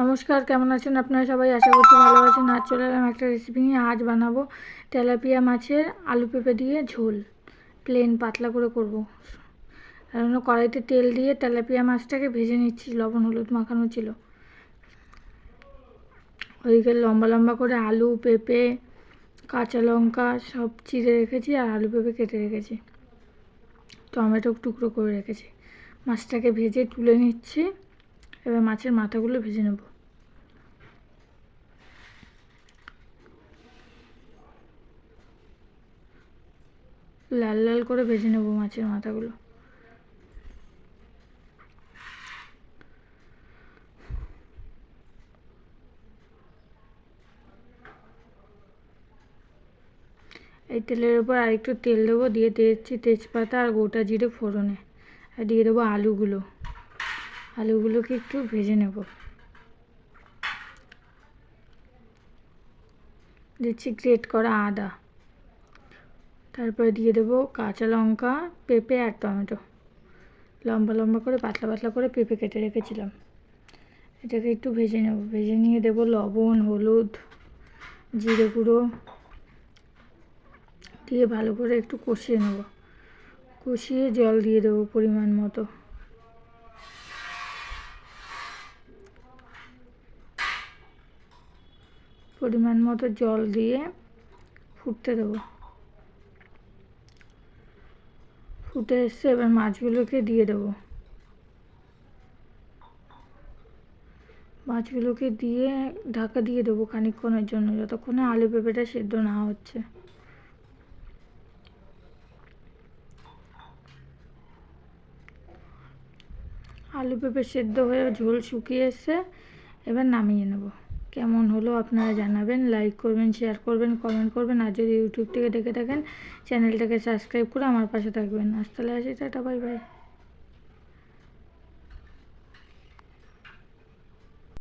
নমস্কার, কেমন আছেন আপনারা সবাই? আশা করছি ভালো আছেন। আজ চলে এলাম একটা রেসিপি নিয়ে। আজ বানাবো তেলাপিয়া মাছের আলু পেঁপে দিয়ে ঝোল। প্লেন পাতলা করে করব। জন্য কড়াইতে তেল দিয়ে তেলাপিয়া মাছটাকে ভেজে নিচ্ছি। লবণ, হলুদ মাখানো ছিল। ওইদিকে লম্বা লম্বা করে আলু, পেঁপে, কাঁচা লঙ্কা সব চিড়ে রেখেছি আর আলু পেঁপে কেটে রেখেছি। টমেটো টুকরো করে রেখেছি। মাছটাকে ভেজে তুলে নিচ্ছি। এবার মাছের মাথাগুলো ভেজে নেব। লাল লাল করে ভেজে নেব মাছের মাথাগুলো। এই তেলের উপর আরেকটু তেল দেবো, দিয়ে দিয়েছি তেজপাতা আর গোটা জিরে ফোড়নে। আর দিয়ে দেবো আলুগুলো। আলুগুলোকে একটু ভেজে নেব। দিচ্ছি গ্রেট করা আদা। তারপরে দিয়ে দেবো কাঁচা লঙ্কা, পেঁপে আর টমেটো। লম্বা লম্বা করে, পাতলা পাতলা করে পেঁপে কেটে রেখেছিলাম। এটাকে একটু ভেজে নেব। ভেজে নিয়ে দেবো লবণ, হলুদ, জিরে গুঁড়ো। দিয়ে ভালো করে একটু কষিয়ে নেব। কষিয়ে জল দিয়ে দেবো পরিমাণ মতো। পরিমাণ মতো জল দিয়ে ফুটতে দেবো। ফুটে এসছে, এবার মাছগুলোকে দিয়ে দেবো। মাছগুলোকে দিয়ে ঢাকা দিয়ে দেবো খানিকক্ষণের জন্য, যতক্ষণে আলু পেঁপেটা সেদ্ধ না হচ্ছে। আলু পেঁপে সেদ্ধ হয়ে ঝোল শুকিয়ে এসে এবার নামিয়ে নেব। কেমন হলো আপনারা জানাবেন লাইক করবেন শেয়ার করবেন কমেন্ট করবেন, আর যদি ইউটিউব থেকে দেখে থাকেন চ্যানেলটাকে সাবস্ক্রাইব করে আমার পাশে থাকবেন। আজ তাহলে আসি, টাটা বাই বাই